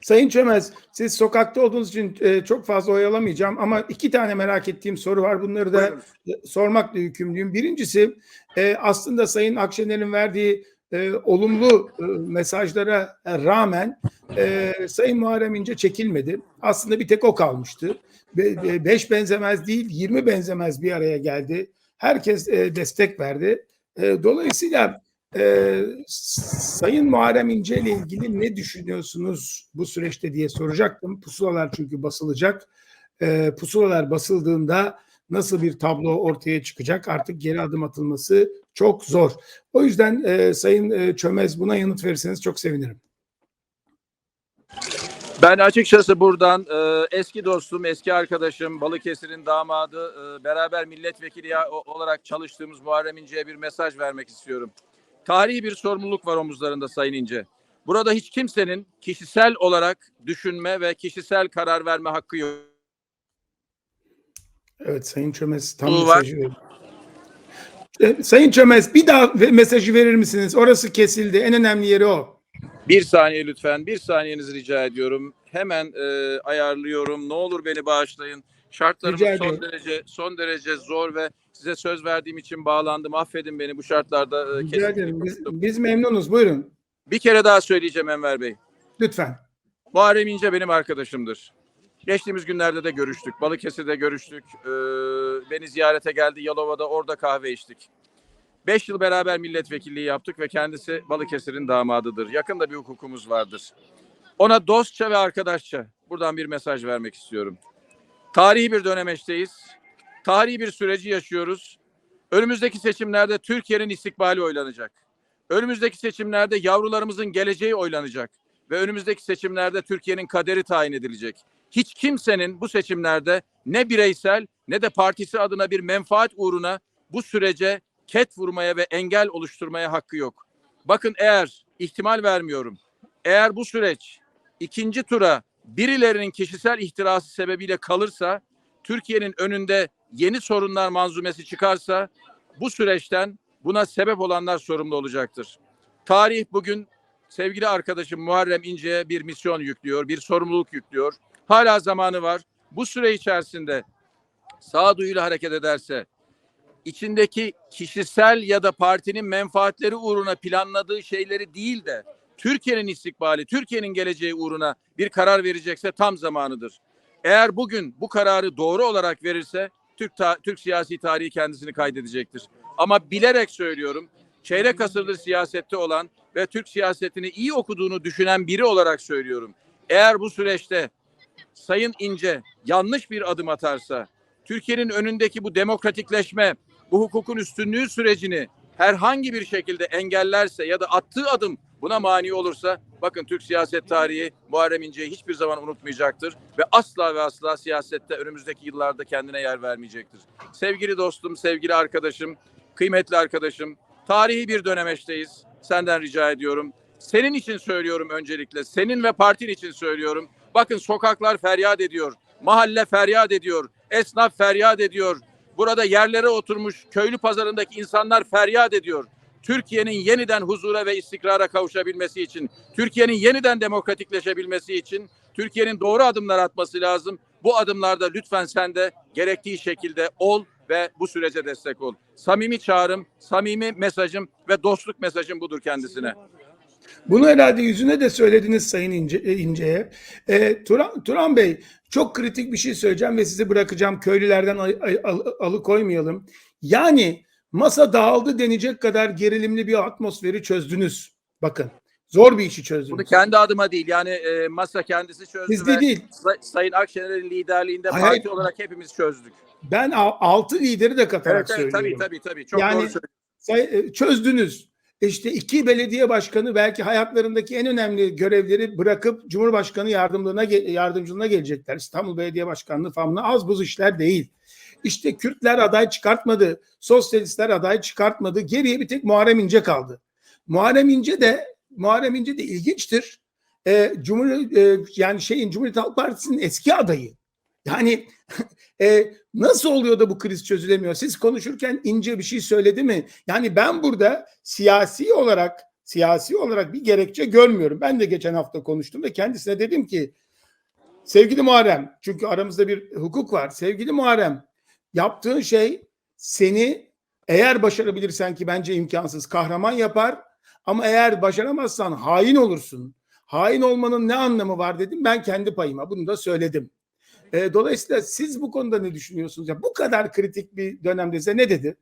Sayın Çömez, siz sokakta olduğunuz için e, çok fazla oyalamayacağım ama iki tane merak ettiğim soru var. Bunları da Buyurun. e, sormakla yükümlüyüm. Birincisi e, aslında Sayın Akşener'in verdiği e, olumlu e, mesajlara rağmen e, Sayın Muharrem İnce çekilmedi. Aslında bir tek o kalmıştı. Be, be- beş benzemez değil, 20 benzemez bir araya geldi. Herkes e, destek verdi. E, dolayısıyla e, Sayın Muharrem İnce ile ilgili ne düşünüyorsunuz bu süreçte diye soracaktım. Pusulalar çünkü basılacak. E, pusulalar basıldığında nasıl bir tablo ortaya çıkacak artık geri adım atılması çok zor. O yüzden e, Sayın e, Çömez buna yanıt verirseniz çok sevinirim. Ben açıkçası buradan e, eski dostum, eski arkadaşım, Balıkesir'in damadı, e, beraber milletvekili olarak çalıştığımız Muharrem İnce'ye bir mesaj vermek istiyorum. Tarihi bir sorumluluk var omuzlarında Sayın İnce. Burada hiç kimsenin kişisel olarak düşünme ve kişisel karar verme hakkı yok. Evet Sayın Çömez tam Bu var. mesajı verin. E, Sayın Çömez bir daha mesajı verir misiniz? Orası kesildi. En önemli yeri o. Bir saniye lütfen, bir saniyenizi rica ediyorum. Hemen e, ayarlıyorum. Ne olur beni bağışlayın. Şartlarımız son derece son derece zor ve size söz verdiğim için bağlandım. Affedin beni bu şartlarda. e, Rica ederim. Biz, biz memnunuz. Buyurun. Bir kere daha söyleyeceğim Enver Bey. Lütfen. Muharrem İnce benim arkadaşımdır. Geçtiğimiz günlerde de görüştük. Balıkesir'de görüştük. Ee, beni ziyarete geldi. Yalova'da orada kahve içtik. Beş yıl beraber milletvekilliği yaptık ve kendisi Balıkesir'in damadıdır. Yakında bir hukukumuz vardır. Ona dostça ve arkadaşça buradan bir mesaj vermek istiyorum. Tarihi bir dönemeçteyiz. Tarihi bir süreci yaşıyoruz. Önümüzdeki seçimlerde Türkiye'nin istikbali oylanacak. Önümüzdeki seçimlerde yavrularımızın geleceği oylanacak ve önümüzdeki seçimlerde Türkiye'nin kaderi tayin edilecek. Hiç kimsenin bu seçimlerde ne bireysel ne de partisi adına bir menfaat uğruna bu sürece ket vurmaya ve engel oluşturmaya hakkı yok. Bakın eğer ihtimal vermiyorum. Eğer bu süreç ikinci tura birilerinin kişisel ihtirası sebebiyle kalırsa, Türkiye'nin önünde yeni sorunlar manzumesi çıkarsa bu süreçten buna sebep olanlar sorumlu olacaktır. Tarih bugün sevgili arkadaşım Muharrem İnce'ye bir misyon yüklüyor, bir sorumluluk yüklüyor. Hala zamanı var. Bu süre içerisinde sağduyuyla hareket ederse, içindeki kişisel ya da partinin menfaatleri uğruna planladığı şeyleri değil de Türkiye'nin istikbali, Türkiye'nin geleceği uğruna bir karar verecekse tam zamanıdır. Eğer bugün bu kararı doğru olarak verirse Türk ta- Türk siyasi tarihi kendisini kaydedecektir. Ama bilerek söylüyorum. Çeyrek asırdır siyasette olan ve Türk siyasetini iyi okuduğunu düşünen biri olarak söylüyorum. Eğer bu süreçte Sayın İnce yanlış bir adım atarsa, Türkiye'nin önündeki bu demokratikleşme, bu hukukun üstünlüğü sürecini herhangi bir şekilde engellerse ya da attığı adım buna mani olursa bakın Türk siyaset tarihi Muharrem İnce'yi hiçbir zaman unutmayacaktır ve asla ve asla siyasette önümüzdeki yıllarda kendine yer vermeyecektir. Sevgili dostum, sevgili arkadaşım, kıymetli arkadaşım, tarihi bir dönemeçteyiz. Senden rica ediyorum. Senin için söylüyorum öncelikle. Senin ve partin için söylüyorum. Bakın sokaklar feryat ediyor. Mahalle feryat ediyor. Esnaf feryat ediyor. Burada yerlere oturmuş köylü pazarındaki insanlar feryat ediyor. Türkiye'nin yeniden huzura ve istikrara kavuşabilmesi için, Türkiye'nin yeniden demokratikleşebilmesi için Türkiye'nin doğru adımlar atması lazım. Bu adımlarda lütfen sen de gerektiği şekilde ol ve bu sürece destek ol. Samimi çağrım, samimi mesajım ve dostluk mesajım budur kendisine. Bunu herhalde yüzüne de söylediniz Sayın İnce, e, İnce'ye. E, Turan, Turan Bey çok kritik bir şey söyleyeceğim ve sizi bırakacağım. Köylülerden al, al, alıkoymayalım. Yani masa dağıldı denecek kadar gerilimli bir atmosferi çözdünüz. Bakın zor bir işi çözdünüz. Bunu kendi adıma değil yani e, masa kendisi çözdü Bizde ve değil. Say- Sayın Akşener'in liderliğinde Hayır, parti olarak hepimiz çözdük. Ben altı lideri de katarak Evet, evet tabii söylüyorum. tabii tabii çok Yani- doğru e, çözdünüz. İşte iki belediye başkanı belki hayatlarındaki en önemli görevleri bırakıp Cumhurbaşkanı yardımlığına yardımcılığına gelecekler. İstanbul Belediye Başkanlığı falan az buz işler değil. İşte Kürtler aday çıkartmadı, sosyalistler aday çıkartmadı. Geriye bir tek Muharrem İnce kaldı. Muharrem İnce de Muharrem İnce de ilginçtir. E, Cumhur e, yani şeyin Cumhuriyet Halk Partisi'nin eski adayı. Yani e, nasıl oluyor da bu kriz çözülemiyor? Siz konuşurken ince bir şey söyledi mi? Yani ben burada siyasi olarak siyasi olarak bir gerekçe görmüyorum. Ben de geçen hafta konuştum ve kendisine dedim ki sevgili Muharrem çünkü aramızda bir hukuk var. Sevgili Muharrem yaptığın şey seni eğer başarabilirsen ki bence imkansız kahraman yapar ama eğer başaramazsan hain olursun. Hain olmanın ne anlamı var dedim ben kendi payıma bunu da söyledim. E, dolayısıyla siz bu konuda ne düşünüyorsunuz? Ya bu kadar kritik bir dönemde size ne dedi?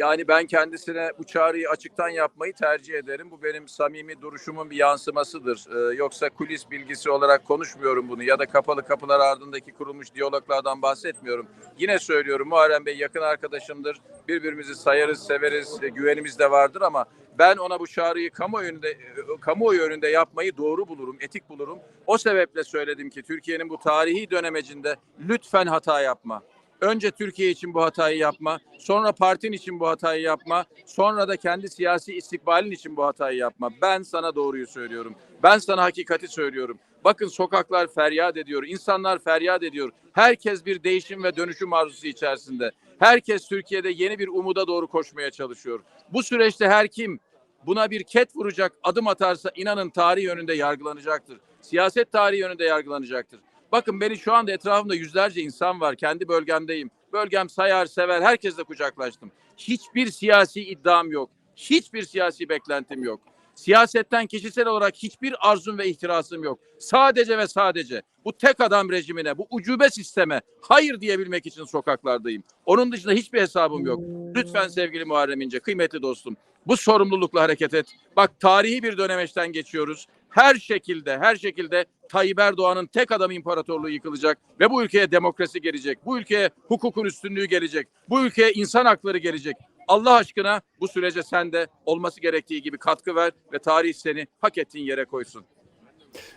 Yani ben kendisine bu çağrıyı açıktan yapmayı tercih ederim. Bu benim samimi duruşumun bir yansımasıdır. Ee, yoksa kulis bilgisi olarak konuşmuyorum bunu ya da kapalı kapılar ardındaki kurulmuş diyaloglardan bahsetmiyorum. Yine söylüyorum Muharrem Bey yakın arkadaşımdır. Birbirimizi sayarız, severiz, e, güvenimiz de vardır ama ben ona bu çağrıyı kamuoyu önünde, e, kamuoyu önünde yapmayı doğru bulurum, etik bulurum. O sebeple söyledim ki Türkiye'nin bu tarihi dönemecinde lütfen hata yapma. Önce Türkiye için bu hatayı yapma, sonra partin için bu hatayı yapma, sonra da kendi siyasi istikbalin için bu hatayı yapma. Ben sana doğruyu söylüyorum. Ben sana hakikati söylüyorum. Bakın sokaklar feryat ediyor, insanlar feryat ediyor. Herkes bir değişim ve dönüşüm arzusu içerisinde. Herkes Türkiye'de yeni bir umuda doğru koşmaya çalışıyor. Bu süreçte her kim buna bir ket vuracak adım atarsa inanın tarih yönünde yargılanacaktır. Siyaset tarihi yönünde yargılanacaktır. Bakın beni şu anda etrafımda yüzlerce insan var. Kendi bölgemdeyim. Bölgem sayar, sever. Herkesle kucaklaştım. Hiçbir siyasi iddiam yok. Hiçbir siyasi beklentim yok. Siyasetten kişisel olarak hiçbir arzum ve ihtirasım yok. Sadece ve sadece bu tek adam rejimine, bu ucube sisteme hayır diyebilmek için sokaklardayım. Onun dışında hiçbir hesabım yok. Lütfen sevgili Muharrem İnce, kıymetli dostum bu sorumlulukla hareket et. Bak tarihi bir dönemeçten geçiyoruz. Her şekilde, her şekilde Tayyip Erdoğan'ın tek adam imparatorluğu yıkılacak ve bu ülkeye demokrasi gelecek. Bu ülkeye hukukun üstünlüğü gelecek. Bu ülkeye insan hakları gelecek. Allah aşkına bu sürece sen de olması gerektiği gibi katkı ver ve tarih seni hak ettiğin yere koysun.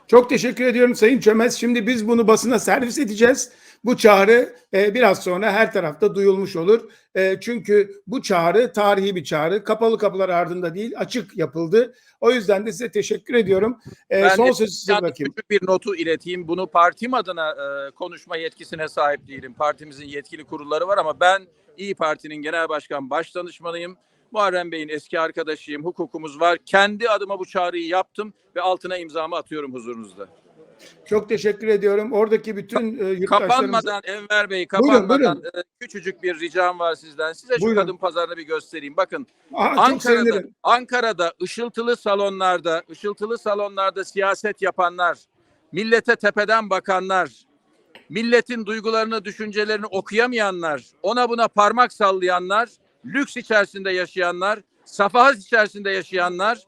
Çok teşekkür ediyorum Sayın Çömez. Şimdi biz bunu basına servis edeceğiz. Bu çağrı e, biraz sonra her tarafta duyulmuş olur. E, çünkü bu çağrı tarihi bir çağrı. Kapalı kapılar ardında değil, açık yapıldı. O yüzden de size teşekkür ediyorum. E, Ben son sözü size küçük bir notu ileteyim. Bunu partim adına e, konuşma yetkisine sahip değilim. Partimizin yetkili kurulları var ama ben İyi Parti'nin genel başkan baş danışmanıyım. Muharrem Bey'in eski arkadaşıyım. Hukukumuz var. Kendi adıma bu çağrıyı yaptım ve altına imzamı atıyorum huzurunuzda. Çok teşekkür ediyorum. Oradaki bütün e, yurttaşlarımıza... Kapanmadan Enver Bey Buyurun, kapanmadan buyurun. e, küçücük bir ricam var sizden. Size şu Buyurun. kadın pazarını bir göstereyim. Bakın Aa, Ankara'da. Ankara'da ışıltılı salonlarda, ışıltılı salonlarda siyaset yapanlar, millete tepeden bakanlar, milletin duygularını, düşüncelerini okuyamayanlar, ona buna parmak sallayanlar, lüks içerisinde yaşayanlar, safahat içerisinde yaşayanlar,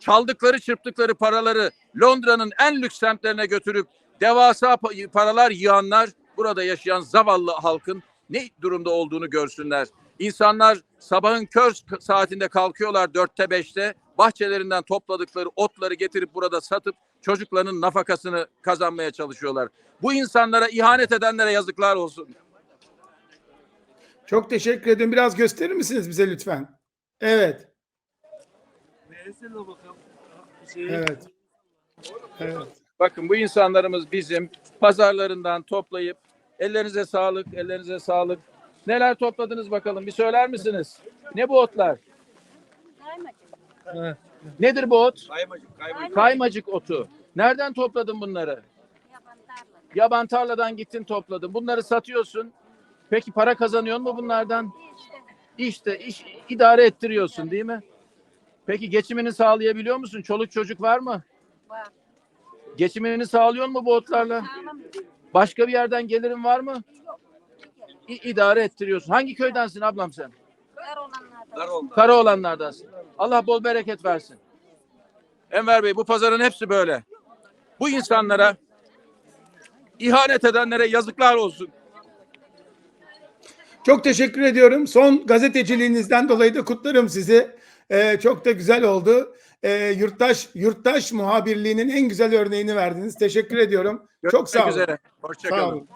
çaldıkları, çırptıkları paraları Londra'nın en lüks semtlerine götürüp devasa pa- paralar yığanlar, burada yaşayan zavallı halkın ne durumda olduğunu görsünler. İnsanlar sabahın kör saatinde kalkıyorlar dörtte beşte bahçelerinden topladıkları otları getirip burada satıp çocuklarının nafakasını kazanmaya çalışıyorlar. Bu insanlara ihanet edenlere yazıklar olsun. Çok teşekkür ederim. Biraz gösterir misiniz bize lütfen? Evet. Bakalım. Şey, Evet. Evet. Bakın bu insanlarımız bizim pazarlarından toplayıp ellerinize sağlık, ellerinize sağlık. Neler topladınız bakalım bir söyler misiniz? Ne bu otlar? Nedir bu ot? Kaymacık, kaymacık. Kaymacık otu. Nereden topladın bunları? Yaban tarladan gittin topladın. Bunları satıyorsun. Peki para kazanıyor mu bunlardan? İşte iş idare ettiriyorsun değil mi? Peki geçimini sağlayabiliyor musun? Çoluk çocuk var mı? Var. Geçimini sağlıyor mu bu otlarla? Başka bir yerden gelirin var mı? İ- idare ettiriyorsun. Hangi köydensin ablam sen? Kar olanlardan. Dar oldu. Karaoğlanlardansın. Allah bol bereket versin. Enver Bey bu pazarın hepsi böyle. Bu insanlara ihanet edenlere yazıklar olsun. Çok teşekkür ediyorum. Son gazeteciliğinizden dolayı da kutlarım sizi. Ee, çok da güzel oldu. Ee, yurttaş yurttaş muhabirliğinin en güzel örneğini verdiniz. Teşekkür ediyorum. çok sağ Görüşmek olun. üzere. Hoşça Sağ kalın. olun.